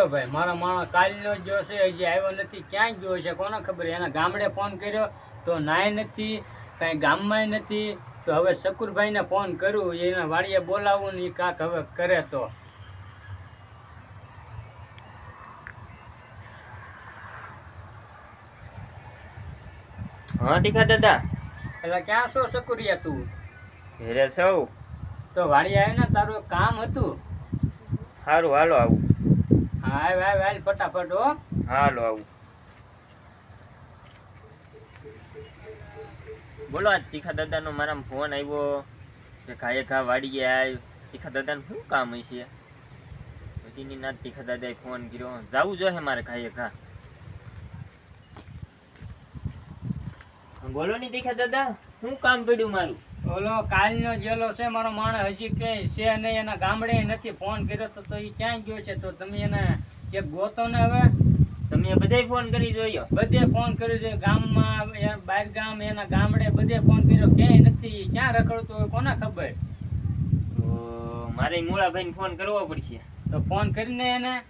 બોલો ભાઈ મારો માણસ કાલનો જ જોશે હજી આવ્યો નથી ક્યાંય ગયો છે કોને ખબર? એના ગામડે ફોન કર્યો તો નાય નથી કાંઈ ગામમાંય નથી તો હવે શકુરભાઈને ફોન કરું એના વાડીએ બોલાવું ને એ કાંક હવે કરે તો. હા ટીકા દાદા? એટલે ક્યાં છો શકુરિયા તું? ઘેરે સૌ તો વાડી આવ્યો ને તારું કામ હતું. સારું હાલો આવું. હા આવ આવ હાલ ફટાફટ હો. હાલો આવું. બોલો, આ તીખા દાદાનો મારા ફોન આવ્યો કે ઘાએ ઘા વાડી ગયા તીખા દાદાનું શું કામ હશે બધીની ના તીખા દાદાએ ફોન કર્યો. જો જોઈએ મારે ઘાએ ઘા. બોલો ની તીખા દાદા, શું કામ પડ્યું મારું? ઓલો કાલનો જેલો છે મારો માણસ હજી ક્યાંય છે નહીં એના ગામડે નથી ફોન કર્યો તો તો એ ક્યાં ગયો છે? તો તમે એને એક ગોતો ને હવે. તમે બધે ફોન કરી જોયો? બધે ફોન કર્યો છે ગામમાં એ બહાર ગામ એના ગામડે બધે ફોન કર્યો. ક્યાંય નથી ક્યાં રખડતો હોય કોને ખબર? તો મારે મૂળાભાઈને ફોન કરવો પડશે. તો ફોન કરીને એને.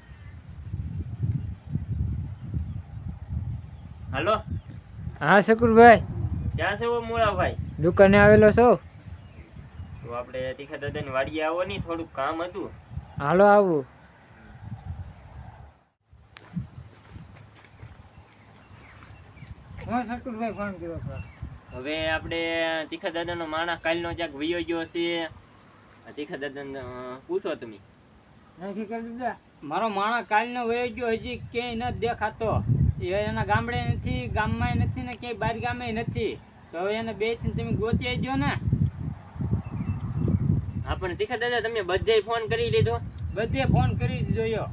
હાલો? હા શકુરભાઈ. ક્યાં છે ઓ મૂળાભાઈ? દુકાને આવેલો છો? તો આપણે તીખા દાદાની વાડીએ આવો ની થોડુંક કામ હતું. હાલો આવું. હા શકુરભાઈ ફોન કર્યો હવે આપણે તીખા દાદાનો માણસ કાલનો ક્યાંક વિયો ગયો છે. તીખા દાદાને પૂછો તમે. નથી કરી દીધા મારો માણસ કાલનો વયો ગયો હજી ક્યાંય નથી દેખાતો. એના ગામડે નથી ગામમાં નથી ને ક્યાંય બહાર ગામે નથી. તો હવે એને બે તમે ગોતી આવજો ને. આપણને તીખા દાદા તમે બધે ફોન કરી લીધો? બધે ફોન કરી જોયો.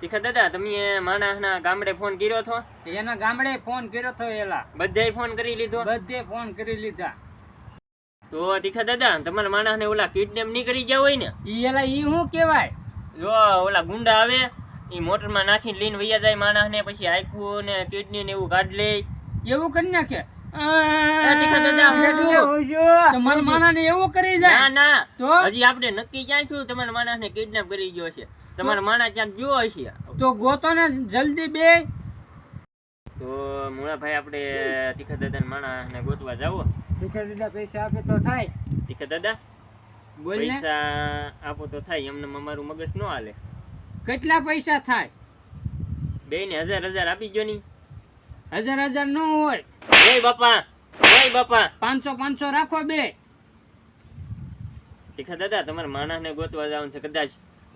તીખા દાદા તમે માણસના ગામડે ફોન કર્યો હતો? એના ગામડે ફોન કર્યો હતો એલા. બધે ફોન કરી લીધો? બધે ફોન કરી લીધા. તો તીખા દાદા તમારા માણસને ઓલા કિડનેપ નહીં કરી ગયા હોય ને? ઈ એલા ઈ શું કહેવાય? જો ઓલા ગુંડા આવે એ મોટરમાં નાખીને લઈને વૈયા જાય માણસને પછી આખું ને કિડની ને એવું કાઢ લે. એવું કરી નાખે. તીખા દાદા, હું છું. તમારા માણસને એવું કરી જાય. ના તો? હજી આપણે નક્કી ક્યાં છું તમારા માણસને કિડનેપ કરી ગયો છે. તમારા માણસ ક્યાંક ગયો હશે? તો ગોતો ને જલ્દી બે. તો મુળાભાઈ આપણે તીખા દાદા માણસને ગોતવા જાવો પૈસા આપે તો થાય. તીખા દાદા બોલ પૈસા આપો તો થાય. એમને અમારું મગજ ન હાલે. કેટલા પૈસા થાય? બે ને હજાર હજાર આપી ગયો ની. હજાર હજાર નો હોય. ઓય બાપા ઓય બાપા. પાંચસો પાંચસો રાખો બે. તીખા દાદા તમારા માણસને ગોતવા જવાનું છે. કદાચ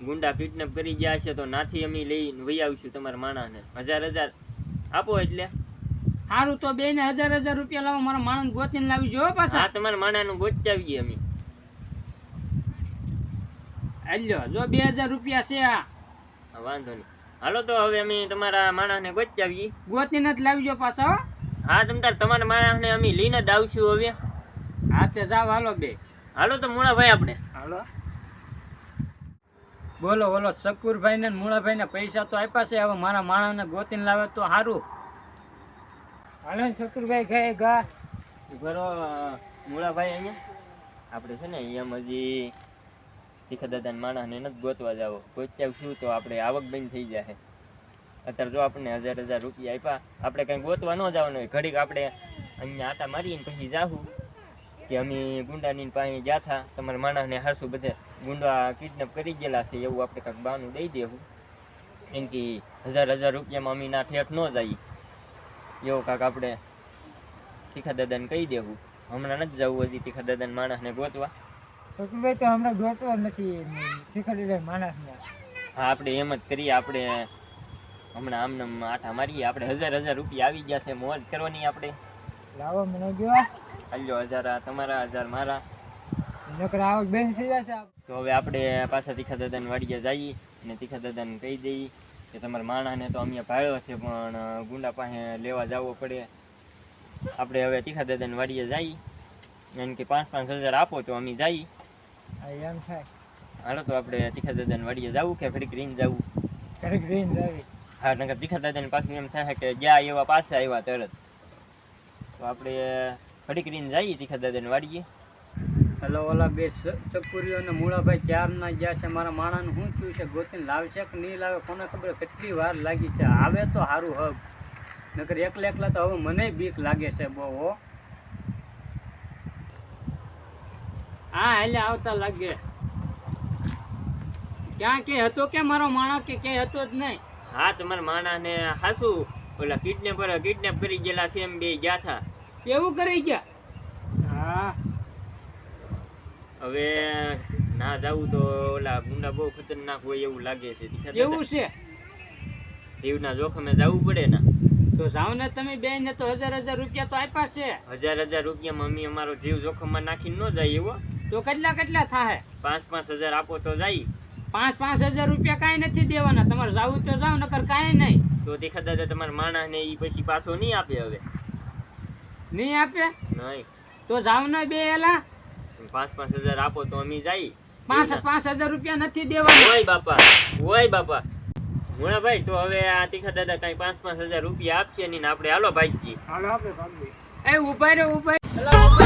ગુંડા કિડનેપ કરી ગયા છે તો નાથી અમે લઈને વહી આવીશું તમારા માણસને હજાર હજાર આપો એટલે. સારું તો બે ને હજાર હજાર રૂપિયા લાવો મારા માણસ ગોતીને લાવી જો પાછા. હા તમારા માણસનું ગોતાવીએ અમે. હાલ્યો જો બે હજાર રૂપિયા છે આ. વાંધો નહીં. હાલો તો હવે અમે તમારા માણસને ગોચાવીએ ગોતીને જ લાવજો પાછા હો. હા તમ તાર તમારા માણસને અમે લઈને જ આવશું હવે. હા તે જાવ હાલો બે. હાલો તો મૂળાભાઈ આપણે. હાલો. બોલો બોલો શકુરભાઈ ને મૂળાભાઈ ને પૈસા તો આપ્યા છે હવે મારા માણસને ગોતીને લાવે તો સારું હાલો શકુરભાઈ ગયે ગા બરો મૂળાભાઈ અહીંયા. આપણે છે ને એમ હજી તીખા માણસને નથી ગોતવા જાવ. ગોચાવશું તો આપણે આવક બંધ થઈ જાય અત્યારે જો આપણને હજાર હજાર રૂપિયા આપ્યા, આપણે કંઈ ગોતવા ન જવાનું હોય. ઘડીક આપણે અહીંયા આટા મારીને પછી જાહું. કે અમે ગુંડાની પાસે ગયા હતા તમારા માણસને હારશું બધે ગુંડા કિડનેપ કરી ગયેલા છે, એવું આપણે કાંઈક બાનું દઈ દેવું એમ કે હજાર હજાર રૂપિયામાં અમે ના ઠેઠ ન જઈએ. એવું કાંક આપણે તીખા દાદાને કહી દેવું હમણાં નથી જવું હજી તીખા દાદાને માણસને ગોતવા. શકુરભાઈ તો હમણાં ગોતવા નથી માણસને. હા આપણે એમ જ કરીએ આપણે હમણાં આમને આમ આઠા મારીએ આપણે હજાર હજાર રૂપિયા આવી ગયા છે મોજ કરવાની આપણે. લાવો મને ગયો હાલ્યો હજાર આ તમારા હજાર મારા. નકર આવક બેન થઈ છે તો હવે આપણે પાછા તીખા દાદાને વાડીએ જઈએ અને તીખા દાદાને કહી દઈએ કે તમારા માણાને તો અમે ભાળ્યો છે પણ ગુંડા પાસે લેવા જવો પડે. આપણે હવે તીખા દાદાને વાડીએ જઈએ. એમ કે પાંચ પાંચ હજાર આપો તો અમે જઈએ. એમ થાય હાલો તો આપણે તીખા દાદાને વાડીએ જવું કે ઘડીક રીન જવું? ઘડીક રહીને જવી. હા નકર તીખા દાદાને પાછું એમ થાય કે જ્યાં એવા પાસે આવ્યા તરત. તો આપણે ઘડીક રીન જઈએ તીખા દાદાને વાડીએ. હલો ઓલા બે સકુરીઓ અને મૂળાભાઈ ચારના ગયા છે? મારા માણાનું શું થયું છે? ગોતીને લાવશે કે નહીં લાવે? કોને ખબર? કેટલી વાર લાગી છે? આવે તો સારું હબ. નકર એકલા એકલા તો હવે મને બીક લાગે છે બહુ હો એટલે આવતા લાગે. ક્યાં કે હતો કે મારો માણસ કે ક્યાંય હતો જ નહીં? હા તમારા માણસને હાસુ. ઓલા કિડનેપર કિડનેપ કરી ગયેલા છે એમ બે ગયા હતા કેવું કરી ગયા? હા. હવે ના જાવું તો ઓલા ગુંડા બહુ ખતરનાક હોય એવું લાગે છે. એવું છે? જીવના જોખમે જવું પડે ને. તો જાઓ ને તમે બે ને તો હજાર હજાર રૂપિયા તો આપ્યા છે. હજાર હજાર રૂપિયામાં અમે અમારો જીવ જોખમમાં નાખીને ન જાય એવો. તો કેટલા કેટલા થાય પાંચ પાંચ હજાર આપો તો જાય. પાંચ પાંચ હજાર રૂપિયા કાંઈ નથી દેવાના. તમારે જવું તો જાવ નકર કાંઈ નહીં. તો તીખા દાદા તમારા માણસને એ પછી પાછો નહીં આપે હવે. નહીં આપે? નહીં. તો જાવ ને બે એલા. પાંચ પાંચ હજાર આપો તો અમે જાય. પાંચ પાંચ હજાર રૂપિયા નથી દેવાના. હોય બાપા હોય બાપા. મુણાભાઈ તો હવે આ તીખા દાદા કઈ પાંચ પાંચ હજાર રૂપિયા આપશે નહીં ને આપણે. હાલો ભાઈજી. હાલો આપણે ભાગીએ એ ઊભા રહ્યો ઊભા